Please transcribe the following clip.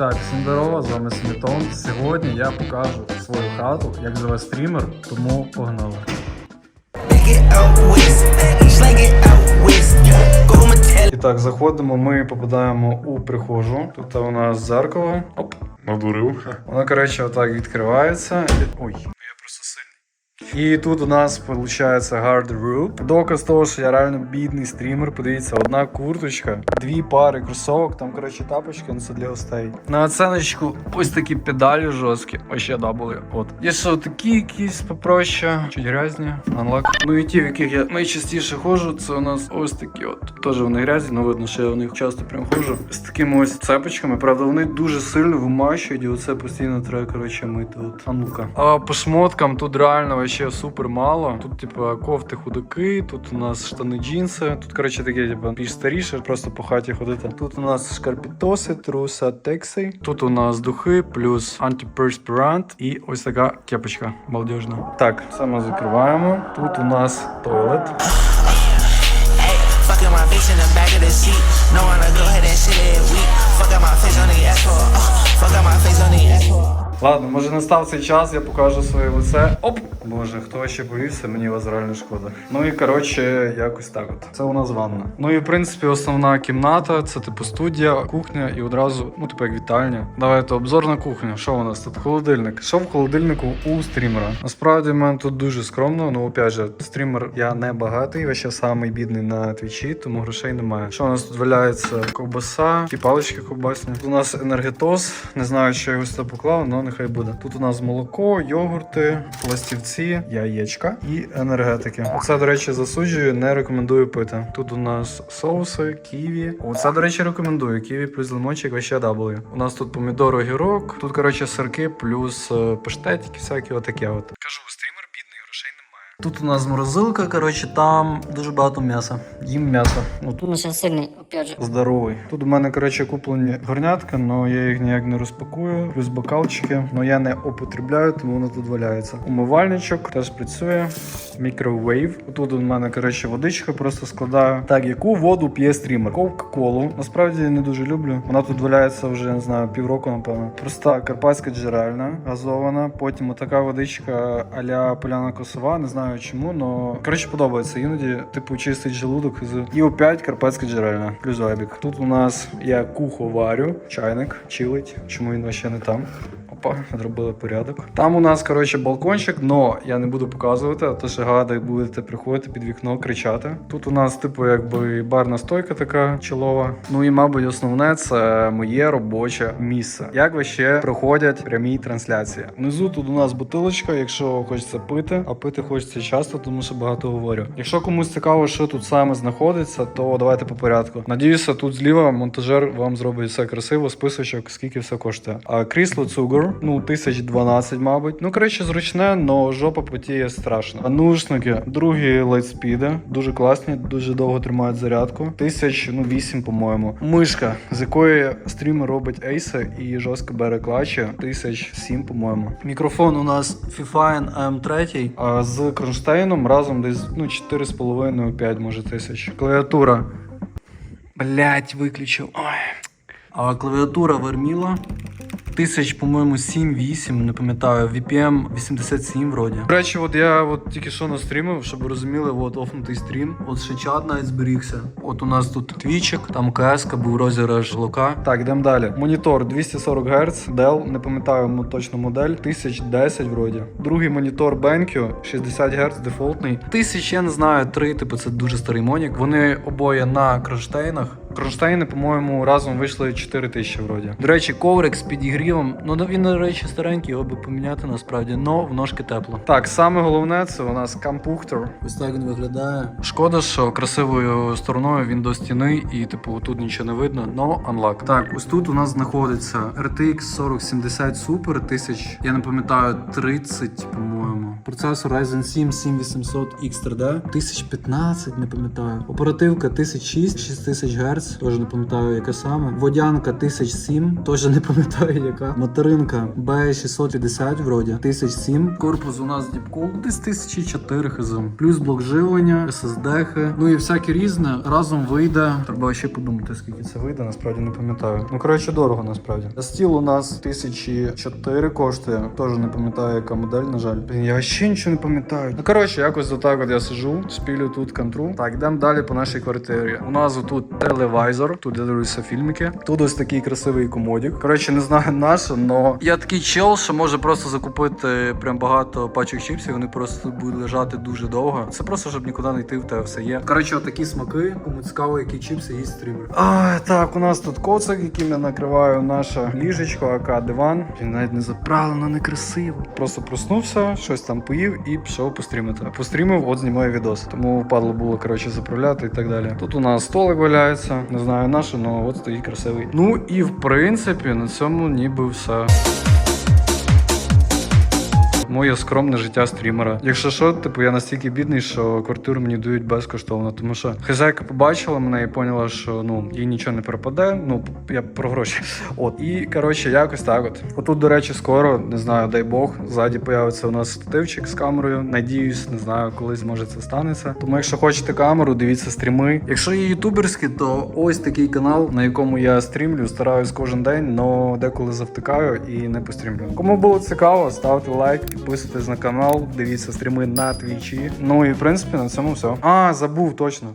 Так, всім здорово, з вами Смітон. Сьогодні я покажу свою хату, як живе стрімер, тому погнали. І так, заходимо, ми попадаємо у прихожу. Тут у нас зеркало. Оп. Надурив. Воно, коротше, отак відкривається. Ой. І тут у нас виходить гардероб. Доказ того, що я реально бідний стрімер. Подивіться, одна курточка, дві пари кросовок, там, коротше, тапочки, ну це для гостей. На оценочку ось такі педалі жорсткі. Ось ще дабли. От. Є ще такі якісь попроще, чуть грязні. Unlock. Ну і ті, в яких я найчастіше ходжу, це у нас ось такі от. Теж вони грязні, ну видно, що я в них часто прям ходжу. З такими ось цепочками. Правда, вони дуже сильно вимащують, і оце постійно треба, коротше, мити. От. А ну-ка. А по шмоткам тут реально вообще супер мало. Тут, типу, кофти худаки, тут у нас штани джинси. Тут, коротше, таке, типу, більш старіше, просто по хаті ходити. Тут у нас шкарпітоси, труса, текси. Тут у нас духи, плюс антиперспірант і ось така кепочка балдежна. Так, ми закриваємо. Тут у нас туалет. Fuck out my face on the. Uh, fuck out my face on the asphalt. Ладно, може настав цей час, я покажу своє лице. Оп! Боже, хто ще повівся, мені вас реально шкода. Ну і коротше, якось так от. Це у нас ванна. Ну і в принципі основна кімната, це типу студія, кухня і одразу, ну типу як вітальня. Давайте обзор на кухню. Що у нас тут? Холодильник. Що в холодильнику у стрімера? Насправді в мене тут дуже скромно. Ну опять же, стрімер я не багатий, я ще самий бідний на твічі, тому грошей немає. Що у нас тут валяється? Ковбаса, ті палички ковбасні. Тут у нас енергетоз. Не знаю, що я його сюди поклав, але нехай буде. Тут у нас молоко, йогурти, пластівці, яєчка і енергетики. Оце, до речі, засуджую, не рекомендую пити. Тут у нас соуси, ківі. Оце, до речі, рекомендую. Ківі плюс лимончик, вообще даблю. У нас тут помідор, огірок, тут, коротше, сирки, плюс е, паштетики, всякі отаке от. Кажу, немає. Тут у нас морозилка, коротше, там дуже багато м'яса. Їм м'ясо. Тут Ну, сейчас сильный, опять же. Здоровий. Тут у мене, коротше, куплені горнятка, але я їх ніяк не розпакую. Плюс бокалчики, але я не употребляю, тому воно тут валяється. Умивальничок теж працює. Мікровейв. Тут у мене, коротше, водичка просто складаю. Так, яку воду п'є стрімер? Кока-колу. Насправді я не дуже люблю. Вона тут валяється вже, не знаю, півроку, напевно. Проста карпатська джерельна, газована. Потім отака водичка а-ля поляна косова. Не знаю чому, але коротше подобається. Іноді, типу, чистить желудок з і опять карпатська джерельна. Плюс вайбік. Тут у нас я кухо варю, чайник, чилить. Чому він ще не там? Опа, зробили порядок. Там у нас, коротше, балкончик, но я не буду показувати, а то ще гада, як будете приходити під вікно, кричати. Тут у нас, типу, якби барна стойка така чолова. Ну і, мабуть, основне це моє робоче місце. Як ви ще проходять прямі трансляції? Внизу тут у нас бутилочка, якщо хочеться пити, а пити хочеться часто, тому що багато говорю. Якщо комусь цікаво, що тут саме знаходиться, то давайте по порядку. Надіюся, тут зліва монтажер вам зробить все красиво, списочок, скільки все коштує. А крісло цугор, ну, 1012, мабуть. Ну, коротше, зручне, но жопа потіє страшно. А наушники, другі лайтспіди, дуже класні, дуже довго тримають зарядку. Тисяч, ну, 8, по-моєму. Мишка, з якої стрімер робить ейси і жорстко бере клачі. Тисяч 7, по-моєму. Мікрофон у нас Fifine AM3, а з кронштейном разом десь ну, 4,5-5, може тисяч. Клавіатура. Блять, виключив. Ой. А клавіатура Верміла. Тисяч, по-моєму, 7-8, не пам'ятаю, VPM 87 вроді. До речі, от я от тільки що настрімив, щоб ви розуміли, от офнутий стрім. От ще чат навіть зберігся. От у нас тут твічик, там КС, був розіграш лука. Так, йдемо далі. Монітор 240 Гц, Dell, не пам'ятаю точно модель, 1010 вроді. Другий монітор BenQ, 60 Гц, дефолтний. Тисяч, я не знаю, 3, типу це дуже старий монік. Вони обоє на кронштейнах. Кронштейни, по-моєму, разом вийшли 4 тисячі вроді. До речі, коврик з підігрівом. Ну він, до речі, старенький, його би поміняти насправді, но в ножки тепло. Так, саме головне це у нас компуктор. Ось так він виглядає. Шкода, що красивою стороною він до стіни, і типу тут нічого не видно, но unlock. Так, ось тут у нас знаходиться RTX 4070 Super 1000, я не пам'ятаю, 30, по-моєму. Процесор Ryzen 7 7800 X3D, 1015, не пам'ятаю. Оперативка 1006, 6000 Гц, теж не пам'ятаю, яка саме. Водянка 1007, теж не пам'ятаю, яка. Материнка B650, вроді, 1007. Корпус у нас Deepcool, десь 1004 хз. Плюс блок живлення, SSD, ну і всяке різне. Разом вийде. Треба ще подумати, скільки це вийде, насправді не пам'ятаю. Ну, коротше, дорого насправді. Стіл у нас 1004 коштує. Теж не пам'ятаю, яка модель, на жаль. Я ще нічого не пам'ятаю. Ну, коротше, якось отак от я сижу, шпілю тут контру. Так, йдемо далі по нашій квартирі. У нас тут телевайзер, тут я дивлюся фільмики. Тут ось такий красивий комодік. Коротше, не знаю наше, но я такий чел, що може просто закупити прям багато пачок чіпсів. Вони просто будуть лежати дуже довго. Це просто щоб нікуди не йти, в тебе все є. Коротше, отакі смаки. Кому цікаво, які чіпси їсть стрімер. А, так, у нас тут коцик, яким я накриваю наше ліжечко, ака диван. Він навіть не заправлено, некрасиво. Просто проснувся, щось там поїв і пішов пострімити. Пострімив, от знімаю відос. Тому впадло було коротше заправляти і так далі. Тут у нас столик валяється, не знаю наше, але от стоїть красивий. Ну і в принципі на цьому ніби все. Моє скромне життя стрімера. Якщо що, типу я настільки бідний, що квартиру мені дають безкоштовно, тому що хазяйка побачила мене і поняла, що ну їй нічого не пропаде. Ну я про гроші. От і коротше, якось так. От отут, до речі, скоро не знаю, дай Бог, ззаді появиться у нас стативчик з камерою. Надіюсь, не знаю, колись може це станеться. Тому, якщо хочете камеру, дивіться стріми. Якщо є ютуберські, то ось такий канал, на якому я стрімлю, стараюсь кожен день, але деколи завтикаю і не пострімлю. Кому було цікаво, ставте лайк, підписуйтесь на канал, дивіться стріми на твічі. Ну і в принципі на цьому все. А, забув точно.